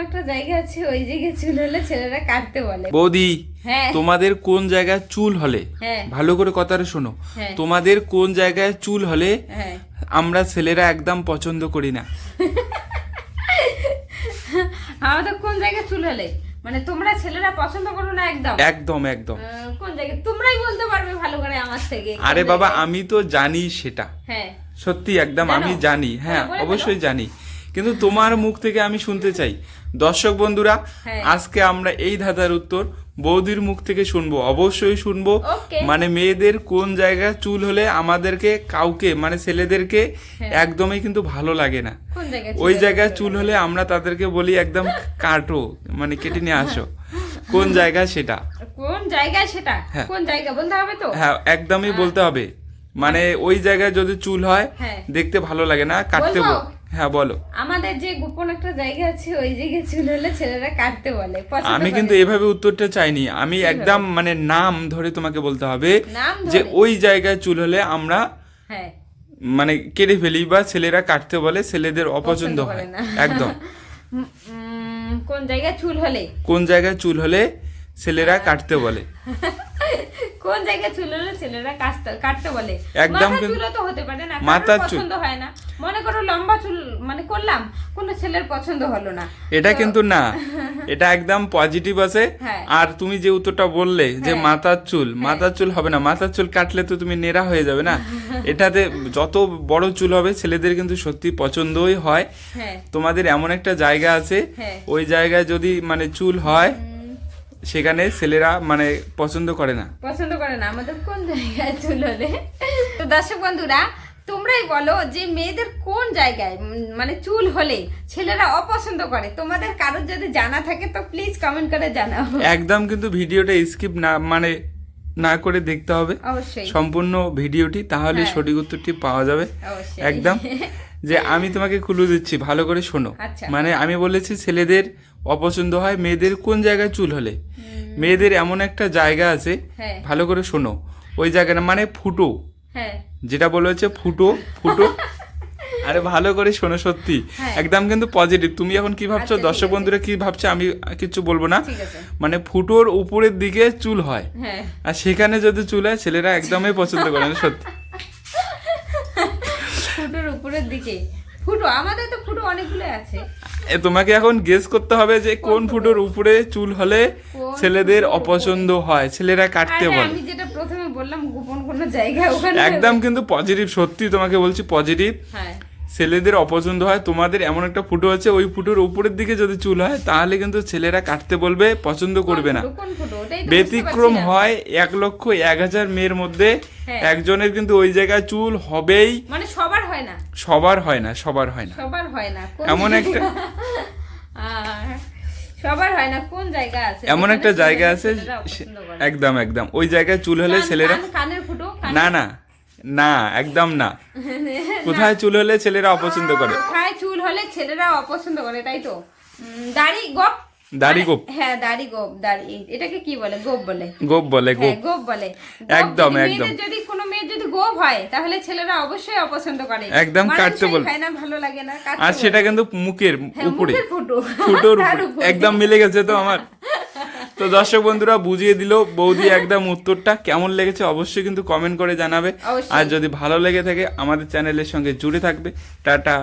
একটা জায়গা আছে ওই জায়গায় চুল হলে ছেলেরা কাটতে বলে। বৌদি হ্যাঁ। তোমাদের কোন জায়গায় চুল হলে? হ্যাঁ। ভালো করে কথাটা শোনো। হ্যাঁ। তোমাদের কোন জায়গায় চুল হলে আমরা ছেলেরা একদম পছন্দ করি না? আমাদের কোন জায়গায় চুল হলে? মানে তোমরা ছেলেরা পছন্দ করো না একদম? একদম একদম। কোন জায়গায়? তোমরাই বলতে পারবে ভালো করে আমার থেকে। আরে বাবা আমি তো জানি সেটা। হ্যাঁ। সত্যি একদম আমি জানি। হ্যাঁ, অবশ্যই জানি। কিন্তু তোমার মুখ থেকে আমি শুনতে চাই। দর্শক বন্ধুরা হ্যাঁ। আজকে আমরা এই ধাঁধার উত্তর বৌদির মুখ থেকে শুনব। অবশ্যই শুনব। মানে মেয়েদের কোন জায়গায় চুল হলে আমাদেরকে কাউকে মানে ছেলেদেরকে হ্যাঁ। একদমই কিন্তু ভালো লাগে না। ওই জায়গায় চুল হলে আমরা তাদেরকে বলি একদম কাটো মানে কেটে নিয়ে আসো। কোন জায়গায় সেটা? কোন জায়গায় সেটা? হ্যাঁ। কোন জায়গা বলতে হবে তো? হ্যাঁ একদমই বলতে হবে। মানে ওই জায়গায় যদি চুল হয়। দেখতে ভালো লাগে না কাটতে হ্যাঁ বলো। আমাদের যে গোপন একটা জায়গা আছে ওই জায়গায় চুল হলে ছেলেরা কাটতে বলে। আমি কিন্তু এভাবে উত্তরটা চাইনি। আমি একদম মানে নাম ধরে তোমাকে বলতে হবে যে ওই জায়গায় চুল হলে আমরা হ্যাঁ। মানে কেটে ফেলি বা ছেলেরা কাটতে বলে ছেলেদের অপছন্দ হয়। একদম। কোন জায়গায় চুল হলে? কোন জায়গায় চুল হলে ছেলেরা কাটতে বলে। কোন জায়গায় চুল হলে ছেলেরা কাটতে- কাটতে বলে? একদম কিন্তু- তো হতে পারে না চুল। পছন্দ হয় না। মনে করো লম্বা চুল মানে করলাম কোনো ছেলের পছন্দ হলো না। এটা কিন্তু না। এটা একদম পজিটিভ আছে। হ্যাঁ। আর তুমি যে উত্তরটা বললে যে হ্যাঁ। মাথার চুল মাথার চুল হবে না। মাথার চুল কাটলে তো তুমি নেড়া হয়ে যাবে না। এটাতে যত বড় চুল হবে ছেলেদের কিন্তু সত্যি পছন্দই হয়। হ্যাঁ। তোমাদের এমন একটা জায়গা আছে। হ্যাঁ। ওই জায়গায় যদি মানে চুল হয় সেখানে ছেলেরা মানে পছন্দ করে না। পছন্দ করে না। আমাদের কোন জায়গায় চুল হলে তো দর্শক বন্ধুরা তোমরাই বলো যে মেয়েদের কোন জায়গায় মানে চুল হলে ছেলেরা অপছন্দ করে? তোমাদের কারোর যদি জানা থাকে তো প্লিজ কমেন্ট করে জানাও। একদম কিন্তু ভিডিওটা স্কিপ না মানে না করে দেখতে হবে। সম্পূর্ণ ভিডিওটি তাহলে হ্যাঁ। সঠিক উত্তরটি পাওয়া যাবে। একদম। যে আমি তোমাকে ক্লু দিচ্ছি ভালো করে শোনো। আচ্ছা। মানে আমি বলেছি ছেলেদের অপছন্দ হয় মেয়েদের কোন জায়গায় চুল হলে? মেয়েদের এমন একটা জায়গা আছে হ্যাঁ। ভালো করে শোনো ওই জায়গাটা মানে ফুটো। হ্যাঁ। যেটা বলা হচ্ছে ফুটো ফুটো। আরে ভালো করে শোনো সত্যি। হ্যাঁ। একদম কিন্তু পজিটিভ তুমি এখন কি ভাবছ? আচ্ছা, দর্শক বন্ধুরা কি ভাবছে আমি কিছু বলব না। মানে ফুটোর উপরের দিকে চুল হয়। হ্যাঁ। আর সেখানে যদি চুল হয় ছেলেরা একদমই পছন্দ করে না সত্যি। ফুটোর উপরের দিকে। ফুটো আমাদের তো ফুটো অনেকগুলো আছে। এ তোমাকে এখন গেস করতে হবে যে কোন ফুটোর উপরে চুল হলে ছেলেদের অপছন্দ হয় ছেলেরা কাটতে বলে। আমি যেটা প্রথমে বললাম গোপন কোনো জায়গা ওখানে একদম কিন্তু পজিটিভ সত্যি তোমাকে বলছি পজিটিভ হ্যাঁ। ছেলেদের অপছন্দ হয় তোমাদের এমন একটা ফুটো আছে ওই ফুটোর উপরের দিকে যদি চুল হয় তাহলে কিন্তু ছেলেরা কাটতে বলবে পছন্দ করবে না। ব্যতিক্রম হয় এক লক্ষ এক হাজার মেয়ের মধ্যে হ্যাঁ। একজনের কিন্তু ওই জায়গায় চুল হবেই। মানে সবার হয় না? সবার হয় না সবার হয় না। সবার হয় না। এমন একটা সবার হয় না কোন জায়গা আছে? এমন একটা জায়গা আছে? একদম একদম। ওই জায়গায় চুল হলে ছেলেরা কানের ফুটো? না না। না একদম না। কোথায় চুল হলে ছেলেরা অপছন্দ করে? কোথায় চুল হলে ছেলেরা অপছন্দ করে তাই তো? দাড়ি গোপ? দাড়ি মানে- গোপ। হ্যাঁ দাড়ি গোপ দাড়ি এটাকে কি বলে? গোপ বলে। গোপ বলে হ্যাঁ গোপ। গোপ বলে। একদম, একদম। যদি কোনো মেয়ের যদি গোপ হয় তাহলে ছেলেরা অবশ্যই অপছন্দ করে। একদম কাটতে বল- খায় না ভালো লাগে না আর সেটা কিন্তু মুখের হ্যাঁ, উপরে। ফুটো। ফুটোর। একদম মিলে গেছে তো আমার। তো দর্শক বন্ধুরা বুঝিয়ে দিল বৌদি একদম উত্তরটা। কেমন লেগেছে অবশ্যই কিন্তু কমেন্ট করে জানাবে। আর যদি ভালো লেগে থাকে আমাদের চ্যানেলের সঙ্গে জুড়ে থাকবে। টাটা।